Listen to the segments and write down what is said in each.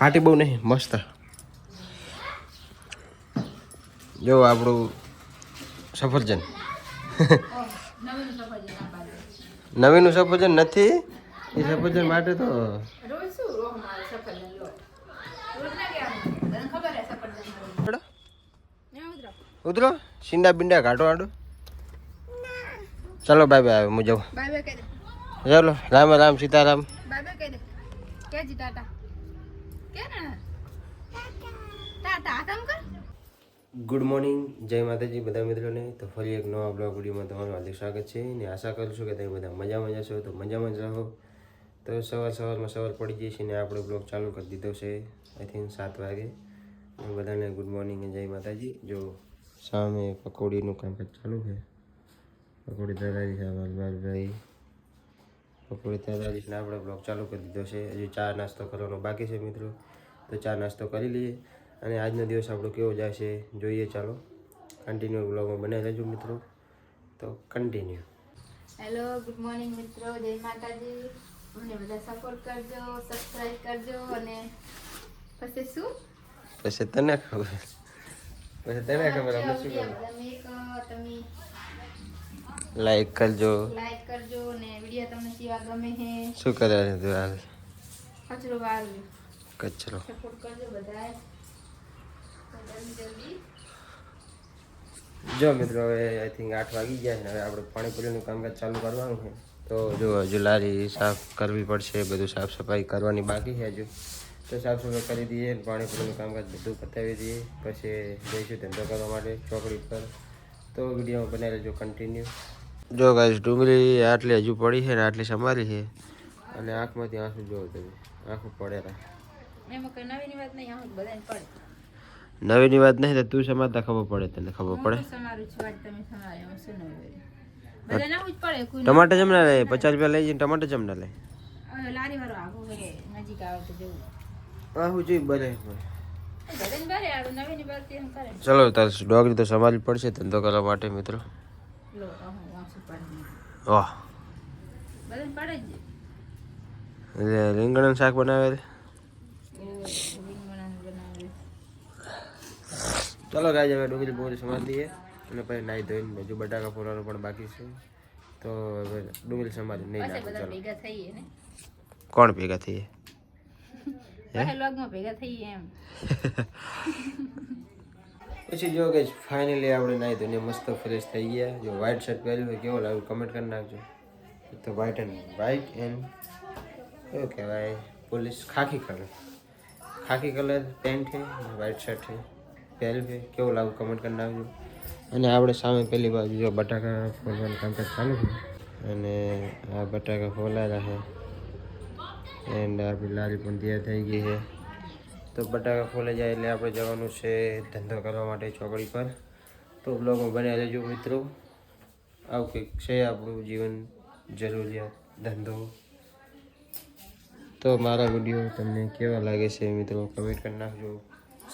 ફાટી બહુ નહીં મસ્ત. જો આપણું સફરજન. નવીનું સફરજન નથી એ સફરજન માટે તો ઉતરો. સિંડા બિંડા ઘાટો આડો. ચાલો બાય બાય હું દે. ચાલો રામ રામ સીતારામ. બાય બાય કહી દે. કે જી ટાટા? ગુડ મોર્નિંગ જય માતાજી બધા મિત્રોને. તો ફરી એક નવા બ્લોગ વિડીયોમાં તમારું હાર્દિક સ્વાગત છે ને આશા કરું છું કે તમે બધા મજામાં જશો તો મજામાં જ રહો. તો સવાર સવારમાં સવાર પડી જાય છે ને આપણે બ્લોગ ચાલુ કરી દીધો છે. આઈ થિંક સાત વાગે. બધાને ગુડ મોર્નિંગ જય માતાજી. જો સામે પકોડીનું કામકાજ ચાલુ છે. પકોડી તૈયારી છે ભાઈ તૈયારી છે ને આપણે બ્લોગ ચાલુ કરી દીધો છે. હજી ચા નાસ્તો કરવાનો બાકી છે મિત્રો. તો ચા નાસ્તો કરી લઈએ અને આજનો દિવસ આપણો કેવો જાય છે જોઈએ ચાલો. કન્ટિન્યુ બ્લોગમાં બનાવી લેજો મિત્રો. તો કન્ટિન્યુ હેલો ગુડ મોર્નિંગ મિત્રો. જય માતાજી. મને બધા સપોર્ટ કરજો સબસ્ક્રાઇબ કરજો અને પછી શું? પછી તને ખબર. પછી તને ખબર અમે શું તમે તમે લાઈક કરજો. લાઈક કરજો ને વિડિયો તમને કેવા ગમે હે. શું કરે છે તું હાલ? કચરો વાળજો કચરો. સપોર્ટ કરજો બધાય. જલ્દી જલ્દી. જો મિત્રો હવે આઈ થિંક આઠ વાગી ગયા છે હવે આપણે પાણીપુરીનું કામકાજ ચાલુ કરવાનું છે. તો જો હજુ લારી સાફ કરવી પડશે બધું સાફ સફાઈ કરવાની બાકી છે હજુ. તો સાફ સફાઈ કરી દઈએ પાણીપુરીનું કામકાજ બધું પતાવી દઈએ. પછી જઈશું ધંધો કરવા માટે ચોકડી પર તો વીડિયો બનાવી લેજો કન્ટિન્યુ જો ગાઈસ ડુંગળી આટલી હજુ પડી છે ને આટલી સંભાળી છે. અને આંખમાંથી આંસુ જોવો તમે. આંખું પડેલા. નવીની વાત નહીં તો તું સમાજતા ખબર પડે તને ખબર પડે? સમારું સમારે ટમાટર જમ લે પચાસ રૂપિયા લઈ જઈને ટમાટર જમના લે. આવે જોઈએ બને ચલો તાર ડોગરી તો સમારી પડશે ધંધો કરવા માટે મિત્રો. વાહ બધાને પડે જ એટલે રીંગણનું શાક બનાવે છે. ઓ રીંગણાનું બનાવે ચલો ગાય હવે ડુંગળી બોગરી સમારી દઈએ અને પછી નાહી ધોઈને હજુ બટાકા ફોલવાનું પણ બાકી છે તો હવે ડુંગળી સમારી નહીં પાછા ચલો ભેગા થઈએ ને કોણ ભેગા થઈએ ભેગા થઈએ એમ પછી જો કે ફાઇનલી આપણે નાહી ધોઈને મસ્ત ફ્રેશ થઈ ગયા. જો વ્હાઈટ શર્ટ પહેર્યું હોય કેવો લાગ્યું કમેન્ટ કરી નાખજો. તો વ્હાઈટ એન્ડ વ્હાઈટ એન્ડ કેવું કહેવાય? પોલીસ ખાખી કલર ખાખી કલર પેન્ટ છે વ્હાઈટ શર્ટ છે પહેર્યું છે, કેવું લાગ્યું કમેન્ટ કરી નાખજો. અને આપણે સામે પેલી બાજુ જો બટાકા ફોલવાનું કામકાજ ચાલુ છે. અને આ બટાકા ફોલાયેલા છે. એન્ડ આપણી લારી પણ તૈયાર થઈ ગઈ છે. તો બટાકા ફોલે જાય એટલે આપણે જવાનું છે ધંધો કરવા માટે ચોકડી પર. તો બ્લોગમાં બને રહેજો મિત્રો. આવું કંઈક છે આપણું જીવન જરૂરિયાત, ધંધો. તો મારા વીડિયો તમને કેવા લાગે છે મિત્રો? કમેન્ટ કરી નાખજો.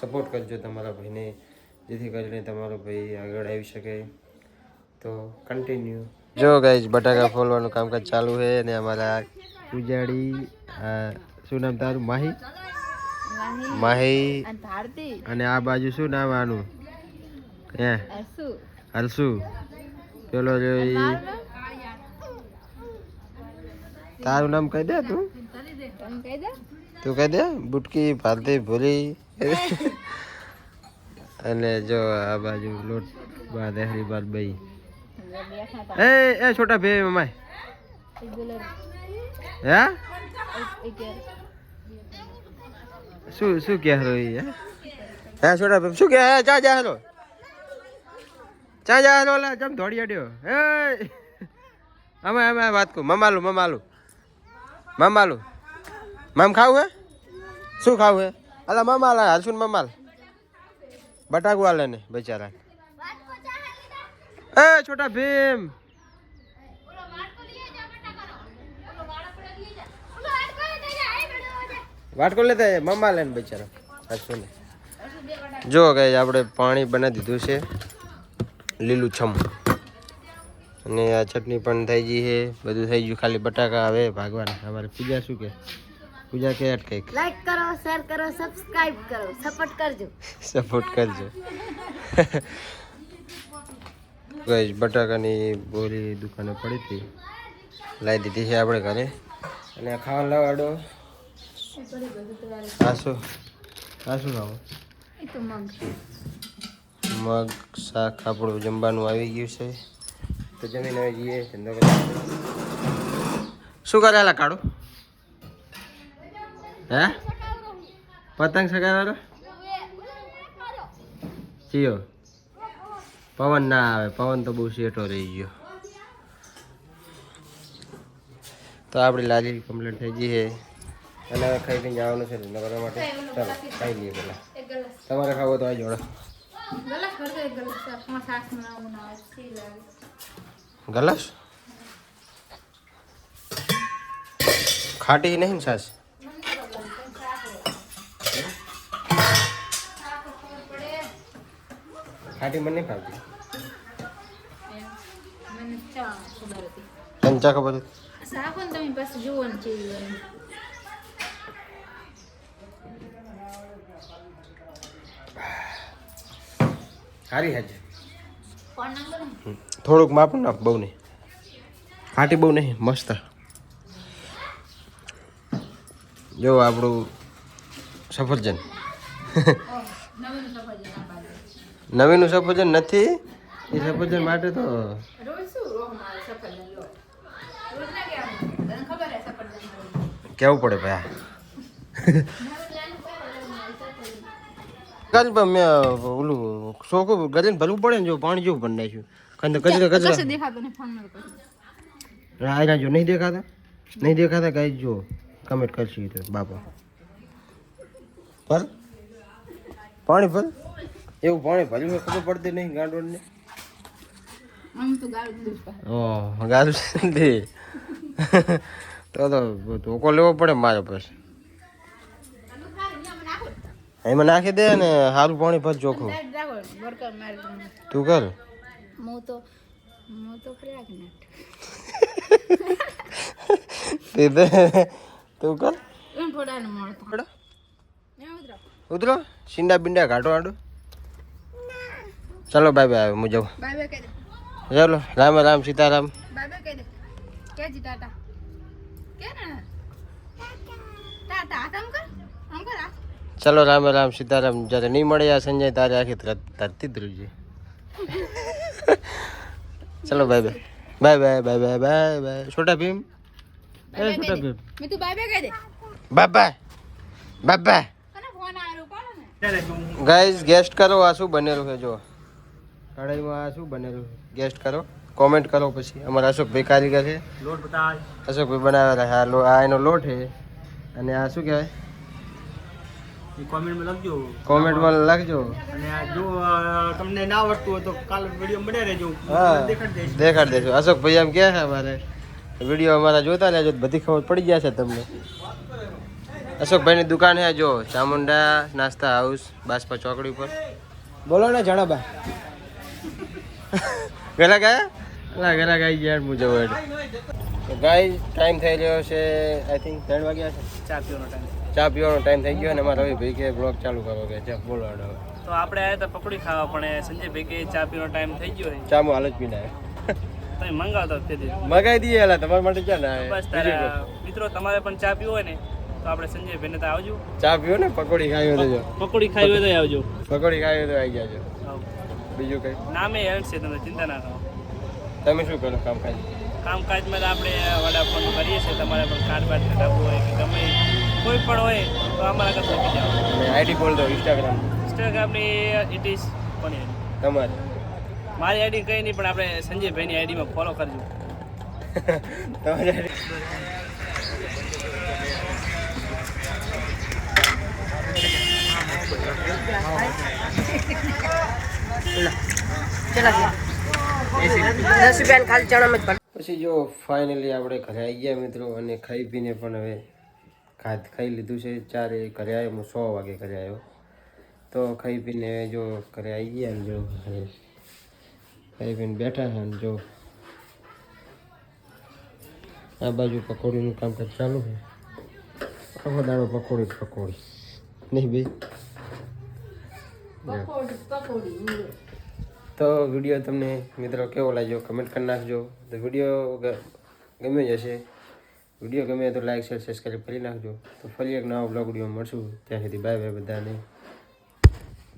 સપોર્ટ કરજો તમારા ભાઈને, જેથી કરીને તમારો ભાઈ આગળ આવી શકે. તો કન્ટિન્યુ જો ગાઈઝ બટાકા ફોલવાનું કામકાજ ચાલુ છે અને અમારા ઉજાડી આ શું નામ તારું? માહી? માહી અને આ બાજુ શું નામ આનું હે હલસુ પેલો તારું નામ કહી દે તું. તું કહી દે? બુટકી ભારતી ભૂલી. અને જો આ બાજુ લોટ બા દેહરી બાદ બઈ બેઠા એ એ છોટા ભે મમાય હે? શું શું કહે રો એ? હે હે છોટા ભે શું કહે? હે ચા જા હેલો? ચા જા હેલો? લા જમ દોડી અડ્યો. એ અમે અમે વાત કહું મમાલુ મમાલુ. મમાલુ. મામ ખાવું હે? શું ખાવું હે? અલા મમાલ હાલશું ને મમાલ. બટાકુ આલે ને બચારા. એ છોટા ભીમ! વાટકો લેતા મમ્મા લઈને બચારા. હાલશું ને. જો ગઈ આપણે પાણી બનાવી દીધું છે. લીલું છમ. અને આ ચટણી પણ થઈ ગઈ છે. બધું થઈ ગયું. ખાલી બટાકા હવે ભાગવાના. અમારે પૂજા શું કે? પૂજા કે અટ કંઈક? લાઈક કરો શેર કરો સબસ્ક્રાઇબ કરો. સપોર્ટ કરજો. સપોર્ટ કરજો. ગઈ બટાકાની બોરી દુકાને પડી હતી. લાવી દીધી છે આપણે ઘરે. અને આ ખાવા લાવાડો આ શું? આ શું નામ મગ, શાક આપણું જમવાનું આવી ગયું છે. તો જમીન આવી જઈએ ધંધો કરવા. શું કરે આલા કાળું? હે? પતંગ સગાવાળો જીઓ. પવન ના આવે, પવન તો બહુ શેઠો રહી ગયો. તો આપણી લાલી કમ્પ્લેટ થઈ ગઈ છે. અને હવે ખાઈ પીને જવાનું છે લગ્ન માટે. ચાલો ખાઈ લઈએ પહેલાં. તમારે ખાવો તો આ જોડે. ગલસ ખાટી નહીં સાસ? ખાટી મને ભાવતી તને ચા ખબર સાફ તમે પાસે જોવાનું છે સારી હાજ. થોડુંક માપ ના બહુ નહીં ખાટી બહુ નહીં મસ્ત. જો આપણું સફરજન. નવીન સફરજન નથી એ સફરજન માટે તો કેવું પડે રોહ મારે સફરજન લો રોજ ના કહેવાનું તને ખબર હે સફરજન નવીન કેવું પડે ભાઈ લાઈન પર રોજ મારે સફરજન કાલ મેં ઓલું શોખ ગજન ભરવું પડે ને જો પાણી જેવું ભરી નાખ્યું કંદ કચરા. કચરા દેખાતું નહીં ફોન જો નહીં દેખાતા? નહીં દેખાતા કઈ જો કમેન્ટ કરશે તો બાપા. પર પાણી ભર એવું પાણી ભર્યું હોય ખબર પડતી નહીં ગાંડોળને. ગાળ દે તો તો ધોકો લેવો પડે મારે પાસે એમાં નાખી દે ને સારું પાણી ભર ચોખ્ખું. તું કર. તું કર ઉતરો. સિંડા બિંડા ઘાટો આડો. ચાલો બાય બાય હું જાઉં. ચાલો રામ રામ સીતારામ. ટાટા? ટાટા આમ કર. આમ કર ચલો રામે રામ સીતારામ. જ્યારે નહીં મળે આ સંજય તારે આખી ધરતી ધ્રુજી ચલો bye bye bye bye bye bye bye bye Chhota Bheem? Chhota Bheem? મેં બાય બાય કહી દે બાબા બાબા ગાઈઝ ગેસ્ટ કરો આ શું બનેલું છે? જો કઢાઈમાં આ શું બનેલું ગેસ્ટ કરો. કોમેન્ટ કરો પછી. અમારા અશોકભાઈ કારીગર છે. લોટ અશોકભાઈ બનાવેલા છે. આ એનો લોટ છે. અને આ શું કહેવાય? કોમેન્ટમાં લખજો. કોમેન્ટમાં લખજો. અને જો તમને ના આવડતું હોય તો કાલ વીડિયો મળે રહેજો. દેખાડી દઈશ દેખાડ દેજો. અશોકભાઈ એમ કહે છે અમારે? વીડિયો અમારા જોતા રહેજો બધી ખબર પડી ગયા છે તમને. અશોકભાઈની દુકાન છે જો ચામુંડા નાસ્તા હાઉસ બાસપા ચોકડી ઉપર. બોલો ને જણાબા. ગલા ગયા? અલા ગલા ગાઈ ગયા હું જવું ગાઈ ટાઈમ થઈ રહ્યો છે આઈ થિંક ત્રણ વાગ્યા છે. ચા પીવાનો ટાઈમ ચા પીવાનો ટાઈમ થઈ ગયો અને અમારા રવિભાઈ કે બ્લોગ ચાલુ કરો કે ચા બોલો હવે. તો આપણે આવ્યા તો પકોડી ખાવા પણ સંજય ભાઈ કે ચા પીવાનો ટાઈમ થઈ ગયો છે ચા હું હાલ જ પીને આવ્યો. તમે મંગાવતો દી દઈએ એલા તમારા માટે ક્યાં ના બસ તારા મિત્રો તમારે પણ ચા પીવો હોય ને તો આપણે સંજય ભાઈને તો આવજો. ચા પીવો ને પકોડી ખાવી હોય તો પકોડી ખાવી હોય તો આવજો. પકોડી ખાવી હોય તો આવી જાજો. બીજું કઈ? નામે હેલ્પ છે તમે ચિંતા ના કરો. તમે શું કરો કામકાજ? કામકાજમાં તો આપણે વડાફોન કરીએ છીએ તમારે પણ કાર્ડ બાદ હોય કે ગમે કોઈ પણ હોય તો અમારા કરતા મૂકી જાઓ અને આઈડી બોલ દો ઇન્સ્ટાગ્રામ ઇન્સ્ટાગ્રામની ઇટ ઇઝ કોની તમારે. મારી આઈડી કંઈ નહીં પણ આપણે સંજયભાઈની આઈડીમાં ફોલો કરજો. તમારી પછી જો ફાઇનલી આપણે ઘરે આવી ગયા મિત્રો અને ખાઈ પીને પણ હવે ખાધ ખાઈ લીધું છે. ચારે ઘરે આવ્યો. હું સો વાગે ઘરે આવ્યો. તો ખાઈ પીને જો ઘરે આવી ગયા ને જો. ખાઈ પીને બેઠા છે જો. આ બાજુ પકોડીનું કામકાજ ચાલુ છે. આખો દાડો પકોડી પકોડી. નહીં ભાઈ. તો વીડિયો તમને મિત્રો કેવો લાગ્યો? કમેન્ટ કરી નાખજો. તો વીડિયો ગમ્યો ગમે જ હશે. વીડિયો ગમે તો લાઈક, શેર સબસ્ક્રાઈબ કરી નાખજો. તો ફરી એક નવા બ્લોગ વીડિયો મળશું. ત્યાં સુધી બાય બાય બધાને.